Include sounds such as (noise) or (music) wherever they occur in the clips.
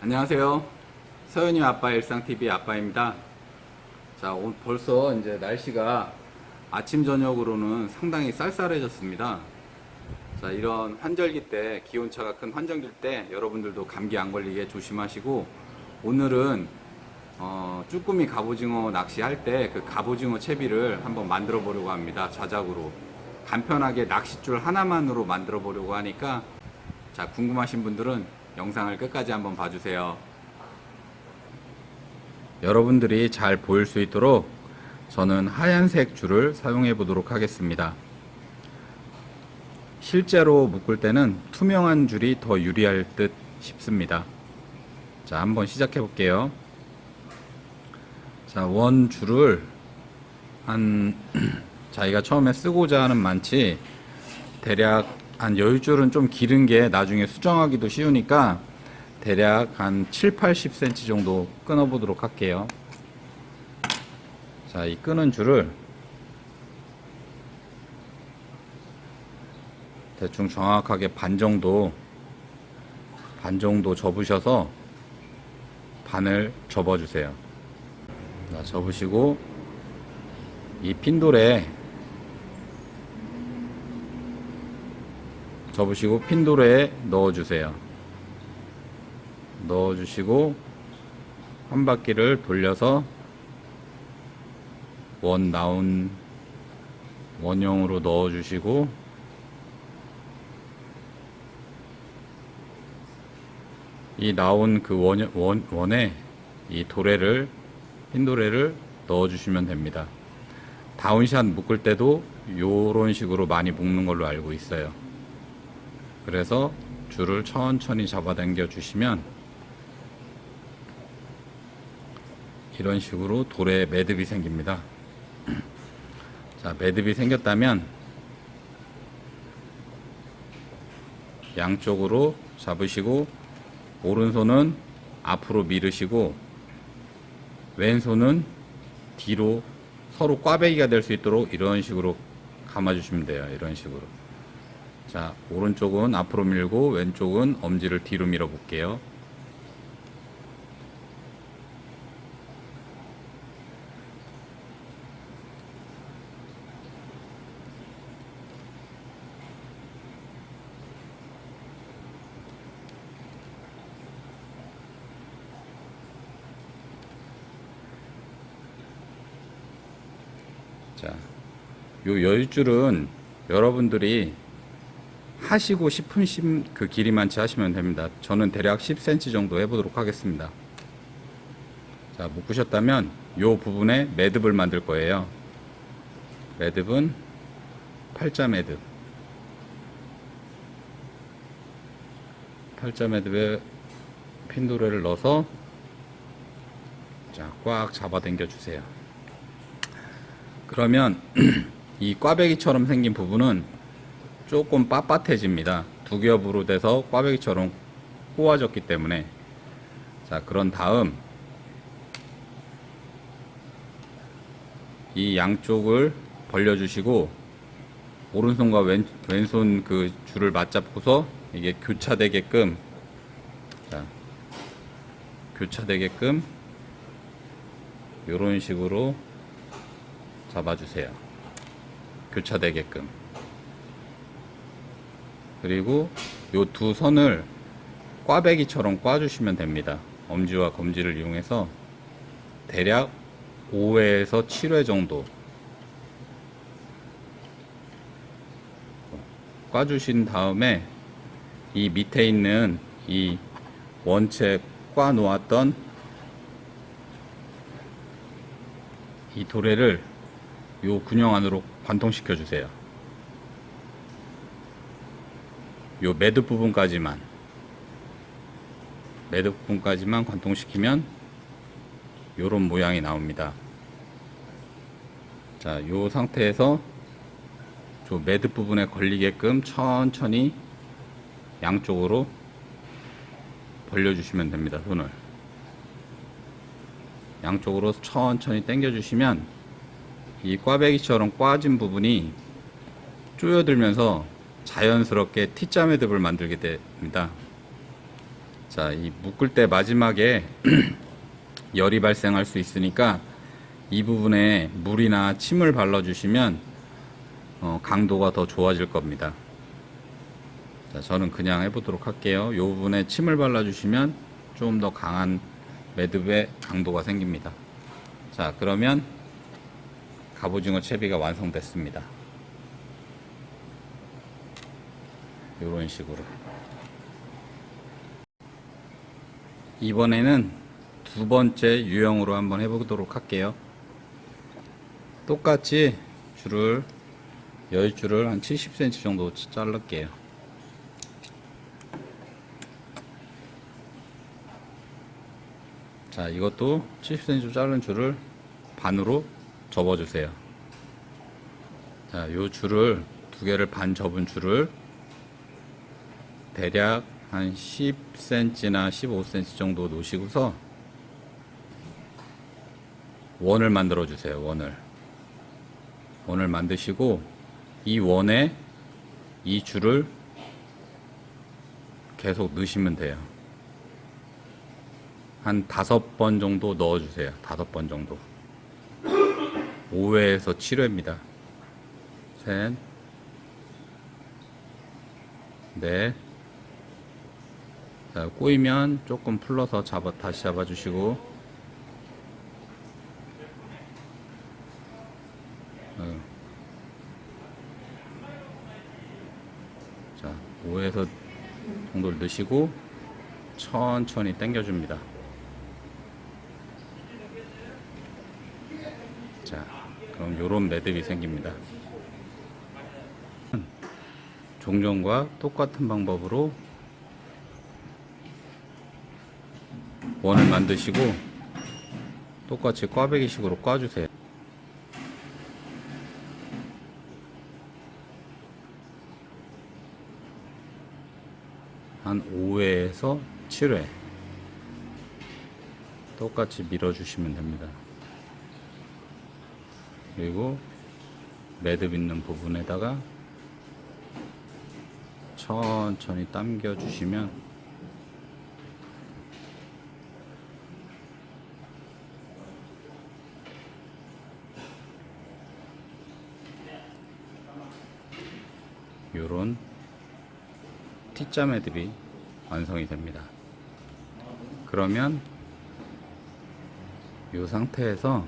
안녕하세요. 서현이 아빠 일상TV 아빠입니다. 자, 오늘 벌써 이제 날씨가 아침, 저녁으로는 상당히 쌀쌀해졌습니다. 자, 이런 환절기 때, 기온차가 큰 환절기 때 여러분들도 감기 안 걸리게 조심하시고, 오늘은 어, 쭈꾸미 갑오징어 낚시할 때 그 갑오징어 채비를 한번 만들어 보려고 합니다. 자작으로. 간편하게 낚싯줄 하나만으로 만들어 보려고 하니까, 자, 궁금하신 분들은 영상을 끝까지 한번 봐주세요. 여러분들이 잘 보일 수 있도록 저는 하얀색 줄을 사용해 보도록 하겠습니다. 실제로 묶을 때는 투명한 줄이 더 유리할 듯 싶습니다. 자, 한번 시작해 볼게요. 자, 원 줄을 한 (clears throat) 자기가 처음에 쓰고자 하는 많지 대략 한 여유줄은 좀 기른 게 나중에 수정하기도 쉬우니까 대략 한 7, 80cm 정도 끊어 보도록 할게요. 자, 이 끄는 줄을 대충 정확하게 반 정도 반 정도 접으셔서 반을 접어 주세요. 자, 접으시고 이 핀돌에 접으시고 핀돌에 넣어 주세요. 넣어 주시고 한 바퀴를 돌려서 원 나온 원형으로 넣어 주시고 이 나온 그 원, 원, 원에 이 도래를 핀도래를 넣어 주시면 됩니다. 다운샷 묶을 때도 요런 식으로 많이 묶는 걸로 알고 있어요. 그래서 줄을 천천히 잡아당겨 주시면 이런 식으로 돌에 매듭이 생깁니다. (clears throat) 자, 매듭이 생겼다면 양쪽으로 잡으시고 오른손은 앞으로 밀으시고 왼손은 뒤로 서로 꽈배기가 될 수 있도록 이런 식으로 감아주시면 돼요. 이런 식으로. 자, 오른쪽은 앞으로 밀고 왼쪽은 엄지를 뒤로 밀어 볼게요. 자, 요 여유줄은 여러분들이 하시고 싶은 심, 그 길이만치 하시면 됩니다. 저는 대략 10cm 정도 해보도록 하겠습니다. 자, 묶으셨다면 요 부분에 매듭을 만들 거예요. 매듭은 팔자 매듭. 팔자 매듭에 핀도레를 넣어서 자, 꽉 잡아 당겨 주세요. 그러면 (clears throat) 이 꽈배기처럼 생긴 부분은 조금 빳빳해집니다. 두 겹으로 돼서 꽈배기처럼 꼬아졌기 때문에 자 그런 다음 이 양쪽을 벌려주시고 오른손과 왼, 왼손 그 줄을 맞잡고서 이게 교차되게끔 자 교차되게끔 이런 식으로 잡아주세요. 교차되게끔. 그리고 요두 선을 꽈배기처럼 꽈주시면 됩니다. 엄지와 검지를 이용해서 대략 5회에서 7회 정도 꽈주신 다음에 이 밑에 있는 이 원체 꽈 놓았던 이 도래를 요 군형 안으로 관통시켜 주세요. 요 매듭 부분까지만 매듭 부분까지만 관통시키면 요런 모양이 나옵니다. 자, 요 상태에서 저 매듭 부분에 걸리게끔 천천히 양쪽으로 벌려주시면 됩니다. 손을 양쪽으로 천천히 당겨 주시면 이 꽈배기처럼 꽈진 부분이 쪼여들면서 자연스럽게 T자 매듭을 만들게 됩니다. 자, 이 묶을 때 마지막에 (clears throat) 열이 발생할 수 있으니까 이 부분에 물이나 침을 발라주시면 어, 강도가 더 좋아질 겁니다. 자, 저는 그냥 해보도록 할게요. 이 부분에 침을 발라주시면 좀 더 강한 매듭의 강도가 생깁니다. 자, 그러면 갑오징어 채비가 완성됐습니다. 이런 식으로. 이번에는 두 번째 유형으로 한번 해보도록 할게요. 똑같이 줄을 열 줄을 한 70cm 정도 자를게요. 자, 이것도 70cm 자른 줄을 반으로 접어주세요. 자, 요 줄을 두 개를 반 접은 줄을 대략 한 10cm나 15cm 정도 놓으시고서 원을 만들어 주세요. 원을. 원을 만드시고 이 원에 이 줄을 계속 넣으시면 돼요. 한 다섯 번 정도 넣어 주세요. 다섯 번 정도. 5회에서 7회입니다. 셋, 넷, 자, 꼬이면 조금 풀러서 잡아, 다시 잡아주시고, 어. 자, 5에서 정도를 넣으시고, 천천히 당겨줍니다. 자, 그럼 요런 매듭이 생깁니다. 종전과 똑같은 방법으로 원을 만드시고 똑같이 꽈배기식으로 꽈주세요. 한 5회에서 7회 똑같이 밀어주시면 됩니다. 그리고 매듭 있는 부분에다가 천천히 당겨 주시면 요런 T자 매듭이 완성이 됩니다. 그러면 이 상태에서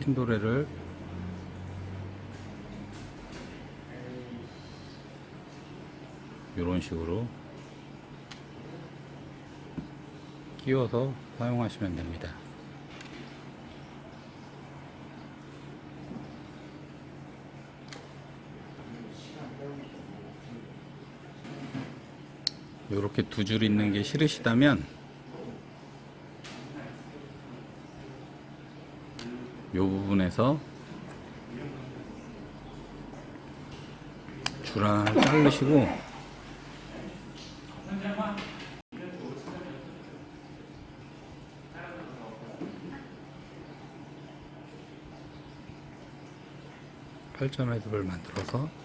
핀도레를 이런 식으로 끼워서 사용하시면 됩니다. 이렇게 두 줄 있는 게 싫으시다면 이 부분에서 줄 하나 자르시고 팔자 매듭을 만들어서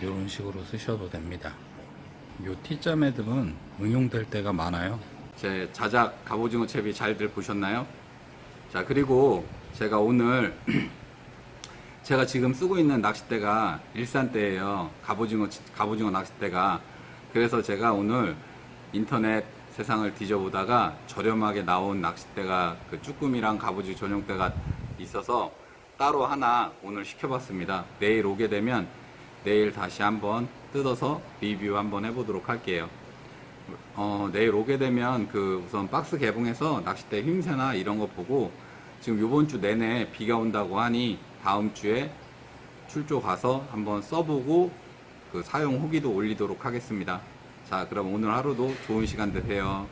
이런 식으로 쓰셔도 됩니다. 요 T자 매듭은 응용될 때가 많아요. 제 자작 갑오징어 채비 잘들 보셨나요? 자 그리고 제가 오늘 (clears throat) 제가 지금 쓰고 있는 낚싯대가 일산대예요. 갑오징어 갑오징어 낚싯대가 그래서 제가 오늘 인터넷 세상을 뒤져보다가 저렴하게 나온 낚싯대가 그 쭈꾸미랑 갑오징어 전용대가 있어서 따로 하나 오늘 시켜봤습니다. 내일 오게 되면 내일 다시 한번 뜯어서 리뷰 한번 해보도록 할게요. 어, 내일 오게 되면 그 우선 박스 개봉해서 낚싯대 힘새나 이런 거 보고 지금 요번 주 내내 비가 온다고 하니 다음 주에 출조 가서 한번 써보고 그 사용 후기도 올리도록 하겠습니다. 자, 그럼 오늘 하루도 좋은 시간 되세요.